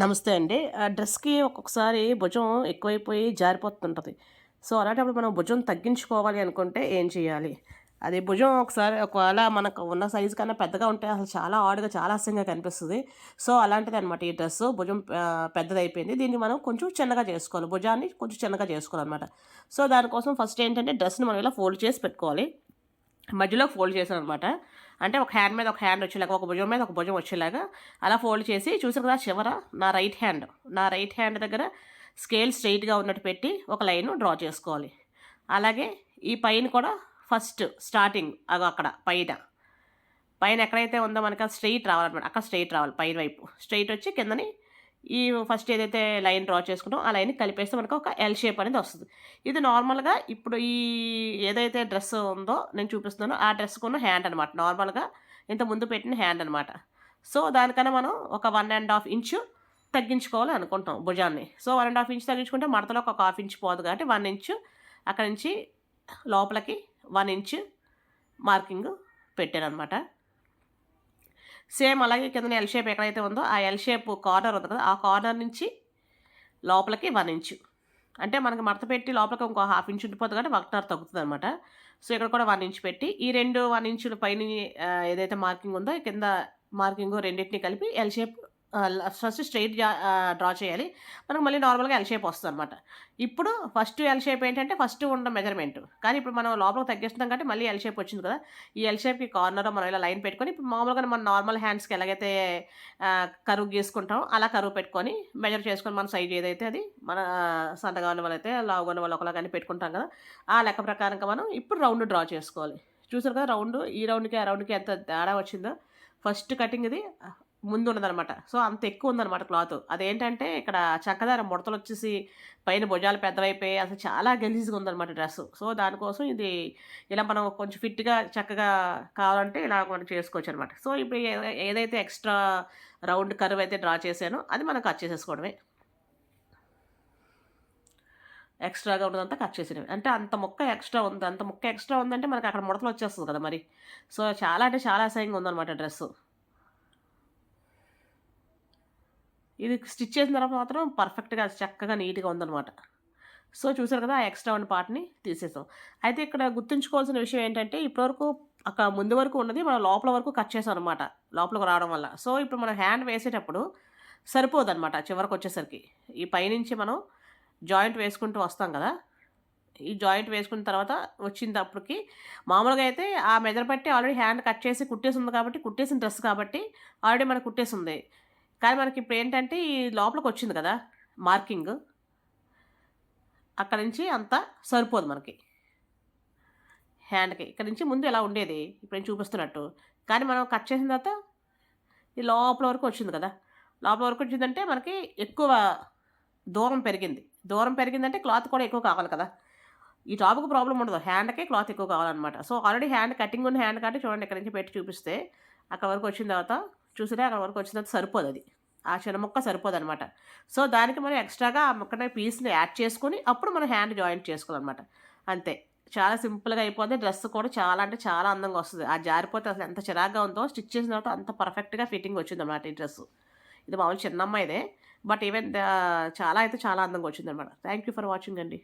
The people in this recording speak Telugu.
నమస్తే అండి. ఆ డ్రెస్కి ఒక్కొక్కసారి భుజం ఎక్కువైపోయి జారిపోతుంటుంది. సో అలాంటప్పుడు మనం భుజం తగ్గించుకోవాలి అనుకుంటే ఏం చేయాలి? అది భుజం ఒకసారి ఒకవేళ మనకు ఉన్న సైజు కన్నా పెద్దగా ఉంటే అసలు చాలా ఆడుగా చాలా అసహ్యంగా కనిపిస్తుంది. సో అలాంటిది అనమాట ఈ డ్రెస్ భుజం పెద్దదైపోయింది. దీన్ని మనం కొంచెం చిన్నగా చేసుకోవాలి. భుజాన్ని కొంచెం చిన్నగా చేసుకోవాలన్నమాట. సో దానికోసం ఫస్ట్ ఏంటంటే డ్రెస్ని మనం ఇలా ఫోల్డ్ చేసి పెట్టుకోవాలి. మధ్యలో ఫోల్డ్ చేశాను అనమాట అంటే ఒక హ్యాండ్ మీద ఒక హ్యాండ్ వచ్చేలాగా ఒక భుజం మీద ఒక భుజం వచ్చేలాగా అలా ఫోల్డ్ చేసి చూసారు కదా చివర నా రైట్ హ్యాండ్ నా రైట్ హ్యాండ్ దగ్గర స్కేల్ స్ట్రైట్గా ఉన్నట్టు పెట్టి ఒక లైన్ డ్రా చేసుకోవాలి. అలాగే ఈ పైన కూడా ఫస్ట్ స్టార్టింగ్ అగో అక్కడ పైన. పైన ఎక్కడైతే ఉందో మనకి స్ట్రైట్ రావాలన్నమాట. అక్కడ స్ట్రైట్ రావాలి పైన వైపు. స్ట్రైట్ వచ్చి కిందని ఈ ఫస్ట్ ఏదైతే లైన్ డ్రా చేసుకుంటాం ఆ లైన్ కలిపేస్తే మనకు ఒక ఎల్ షేప్ అనేది వస్తుంది. ఇది నార్మల్గా ఇప్పుడు ఈ ఏదైతే డ్రెస్ ఉందో నేను చూపిస్తున్నానో ఆ డ్రెస్కున్న హ్యాండ్ అనమాట నార్మల్గా ఇంత ముందు పెట్టిన హ్యాండ్ అనమాట సో దానికన్నా మనం ఒక వన్ అండ్ హాఫ్ ఇంచు తగ్గించుకోవాలి అనుకుంటాం భుజాన్ని. So one and half inch తగ్గించుకుంటే మడతలో ఒక హాఫ్ ఇంచ్ పోదు కాబట్టి వన్ ఇంచు అక్కడి నుంచి లోపలికి వన్ ఇంచ్ మార్కింగ్ పెట్టాను అనమాట సేమ్ అలాగే కింద ఎల్ షేప్ ఎక్కడైతే ఉందో ఆ ఎల్ షేప్ కార్నర్ ఉంది కదా ఆ కార్నర్ నుంచి లోపలికి వన్ ఇంచు అంటే మనకి మడత పెట్టి లోపలికి ఇంకో హాఫ్ ఇంచ్ ఉండిపోతుంది కాబట్టి ఒకటారు తగ్గుతుంది అనమాట సో ఇక్కడ కూడా వన్ ఇంచ్ పెట్టి ఈ రెండు వన్ ఇంచుల పైన ఏదైతే మార్కింగ్ ఉందో కింద మార్కింగ్ రెండింటిని కలిపి L shape first straight draw చేయాలి. మనకు మళ్ళీ నార్మల్గా ఎల్ షేప్ వస్తుంది అనమాట ఇప్పుడు ఫస్ట్ ఎల్ షేప్ ఏంటంటే ఫస్ట్ ఉన్న మెజర్మెంట్ కానీ ఇప్పుడు మనం లోపలికి తగ్గిస్తున్నాం కాబట్టి మళ్ళీ ఎల్ షేప్ వచ్చింది కదా. ఈ ఎల్ షేప్కి కార్నర్ మనం ఇలా లైన్ పెట్టుకొని ఇప్పుడు మామూలుగా మన నార్మల్ హ్యాండ్స్కి ఎలాగైతే కరువు గీసుకుంటాం అలా కరువు పెట్టుకొని మెజర్ చేసుకొని మన సైజ్ ఏదైతే అది మన సన్నగా ఉన్న వాళ్ళైతే లావుగా ఉన్న వాళ్ళు ఒకలా కానీ పెట్టుకుంటాం కదా. ఆ లెక్క ప్రకారంగా మనం ఇప్పుడు రౌండ్ డ్రా చేసుకోవాలి. చూసారు కదా రౌండ్ ఈ రౌండ్కి ఆ రౌండ్కి ఎంత తేడా వచ్చిందో. ఫస్ట్ కటింగ్ ఇది ముందు ఉన్నదనమాట సో అంత ఎక్కువ ఉందన్నమాట క్లాత్. అదేంటంటే ఇక్కడ చక్కదారం ముడతలు వచ్చేసి పైన భుజాలు పెద్దవైపోయి అసలు చాలా గలీజ్గా ఉందన్నమాట డ్రెస్ సో దానికోసం ఇది ఇలా మనం కొంచెం ఫిట్గా చక్కగా కావాలంటే ఇలా మనం చేసుకోవచ్చు అనమాట సో ఇప్పుడు ఏదైతే ఎక్స్ట్రా రౌండ్ కర్వ్ అయితే డ్రా చేశానో అది మనం కట్ చేసేసుకోవడమే. ఎక్స్ట్రాగా ఉన్నదంతా కట్ చేసినవి అంటే అంత ముక్క ఎక్స్ట్రా ఉంది. అంత ముక్క ఎక్స్ట్రా ఉందంటే మనకు అక్కడ ముడతలు వచ్చేస్తుంది కదా మరి. సో చాలా అంటే చాలా అసహ్యంగా ఉందన్నమాట డ్రెస్సు. ఇది స్టిచ్ చేసిన తర్వాత మాత్రం పర్ఫెక్ట్గా చక్కగా నీట్గా ఉందన్నమాట. సో చూసారు కదా ఆ ఎక్స్ట్రా ఉన్న పార్ట్ని తీసేసాం. అయితే ఇక్కడ గుర్తుంచుకోవాల్సిన విషయం ఏంటంటే ఇప్పటివరకు అక్కడ ముందు వరకు ఉన్నది మనం లోపల వరకు కట్ చేసాం అనమాట లోపలకు రావడం వల్ల. సో ఇప్పుడు మనం హ్యాండ్ వేసేటప్పుడు సరిపోదన్నమాట చివరికి వచ్చేసరికి. ఈ పైనుంచి మనం జాయింట్ వేసుకుంటూ వస్తాం కదా ఈ జాయింట్ వేసుకున్న తర్వాత వచ్చినప్పటికి మామూలుగా అయితే ఆ మెదడు పట్టి ఆల్రెడీ హ్యాండ్ కట్ చేసి కుట్టేసి ఉంది కాబట్టి కుట్టేసిన డ్రెస్ కాబట్టి ఆల్రెడీ మనకు కుట్టేసి ఉంది. కానీ మనకి ఇప్పుడు ఏంటంటే ఈ లోపలికి వచ్చింది కదా మార్కింగ్ అక్కడి నుంచి అంతా సరిపోదు మనకి. హ్యాండ్కి. ఇక్కడ నుంచి ముందు ఇలా ఉండేది? ఇప్పుడు నేను చూపిస్తున్నట్టు. కానీ మనం కట్ చేసిన తర్వాత ఈ లోపల వరకు వచ్చింది కదా. లోపల వరకు వచ్చిందంటే మనకి ఎక్కువ దూరం పెరిగింది. దూరం పెరిగిందంటే క్లాత్ కూడా ఎక్కువ కావాలి కదా. ఈ టాప్కి ప్రాబ్లం ఉండదు. హ్యాండ్కే క్లాత్ ఎక్కువ కావాలన్నమాట. సో ఆల్రెడీ హ్యాండ్ కటింగ్ ఉన్న హ్యాండ్ కాబట్టి చూడండి ఇక్కడ నుంచి పెట్టి చూపిస్తే అక్కడ వరకు వచ్చిన తర్వాత చూసినా అక్కడ వరకు వచ్చిన సరిపోదు అది. ఆ చిన్న ముక్క సరిపోదు అనమాట సో దానికి మనం ఎక్స్ట్రాగా ఆ ముక్కనే పీస్ని యాడ్ చేసుకొని అప్పుడు మనం హ్యాండ్ జాయింట్ చేసుకోవాలన్నమాట. అంతే. చాలా సింపుల్గా అయిపోతే డ్రెస్ కూడా చాలా అంటే చాలా అందంగా వస్తుంది. ఆ జారిపోతే అసలు ఎంత చిరాగ్గా ఉందో స్టిచ్ చేసిన తర్వాత అంత పర్ఫెక్ట్గా ఫిట్టింగ్ వచ్చింది అనమాట ఈ డ్రెస్. ఇది మామూలు చిన్న అమ్మాయిదే బట్ ఈవెన్ చాలా అయితే చాలా అందంగా వచ్చింది అనమాట థ్యాంక్ యూ ఫర్ వాచింగ్ అండి.